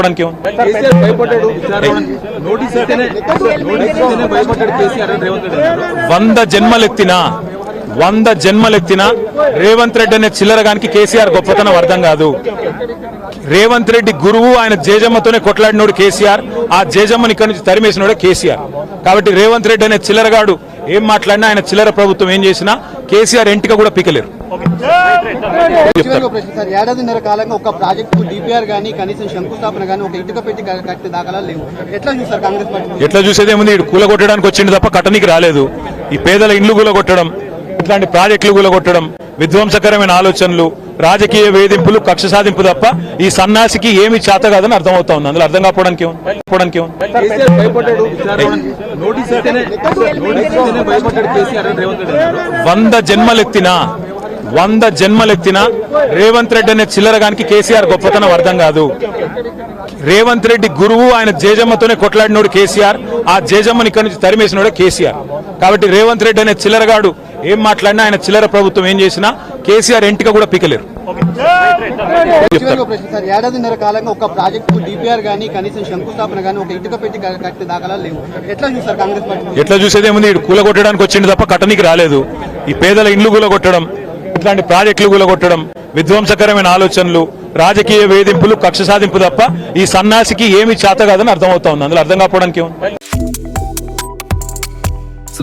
అన్నారు వంద జన్మలెత్తినా వంద జన్మలెత్తినా రేవంత్ రెడ్డి అనే చిల్లరగానికి కేసీఆర్ గొప్పతనం అర్థం కాదు. రేవంత్ రెడ్డి గురువు ఆయన జేజమ్మతోనే కొట్లాడినోడు కేసీఆర్ ఆ జేజమ్మని ఇక్కడి నుంచి తరిమేసినోడే కేసీఆర్. కాబట్టి రేవంత్ రెడ్డి అనే చిల్లరగాడు ఏం మాట్లాడినా ఆయన చిల్లర ప్రభుత్వం ఏం చేసినా కేసీఆర్ ఎంటిక కూడా పీకలేరు. ఏడాదిన్నర కాలంగా ఒక ప్రాజెక్టు డిపిఆర్ గానీ కనీసం శంకుస్థాపన గానీ ఒక ఇటుక పెట్టి క- కట్టే దాఖలాలు లేవు. ఎట్లా చూస్తారు కాంగ్రెస్ పార్టీ? ఎట్లా చూసేదేముంది ఇటు కూలగొట్టడానికి వచ్చింది తప్ప కట్టనికి రాలేదు. ఈ పేదల ఇండ్లు కూలగొట్టడం ఇట్లాంటి ప్రాజెక్టులు కూలగొట్టడం విధ్వంసకరమైన ఆలోచనలు రాజకీయ వేధింపులు కక్ష సాధింపు తప్ప ఈ సన్నాసికి ఏమి చేత కాదని అర్థమవుతా ఉంది. అందులో అర్థం కాకపోవడానికి వంద జన్మలెత్తినా వంద జన్మలెత్తినా రేవంత్ రెడ్డి అనే చిల్లరగానికి కేసీఆర్ గొప్పతనం అర్థం కాదు. రేవంత్ రెడ్డి గురువు ఆయన జేజమ్మతోనే కొట్లాడినోడు కేసీఆర్. ఆ జేజమ్మని ఇక్కడి నుంచి తరిమేసినోడే కేసీఆర్. కాబట్టి రేవంత్ రెడ్డి అనే చిల్లరగాడు ఏం మాట్లాడినా ఆయన చిల్లర ప్రభుత్వం ఏం చేసినా కేసీఆర్ ఎంటిక కూడా పీకలేరు. ఏడాదిన్నర కాలంగా ఒక ప్రాజెక్టు డిపిఆర్ గానీ కనీసం శంకుస్థాపన గానీ ఒక ఇటుక పెట్టి దాఖలాలు లేవు. ఎట్లా చూస్తారు కాంగ్రెస్ పార్టీ? ఎట్లా చూసేదేముంది ఇటు కూలగొట్టడానికి వచ్చింది తప్ప కట్టనికి రాలేదు. ఈ పేదల ఇండ్లు కూలగొట్టడం ఇట్లాంటి ప్రాజెక్టులు కూలగొట్టడం విధ్వంసకరమైన ఆలోచనలు రాజకీయ వేధింపులు కక్ష సాధింపు తప్ప ఈ సన్నాసికి ఏమి చేత కాదని అర్థమవుతా ఉంది. అందులో అర్థం కాకపోవడానికి ఏముంది?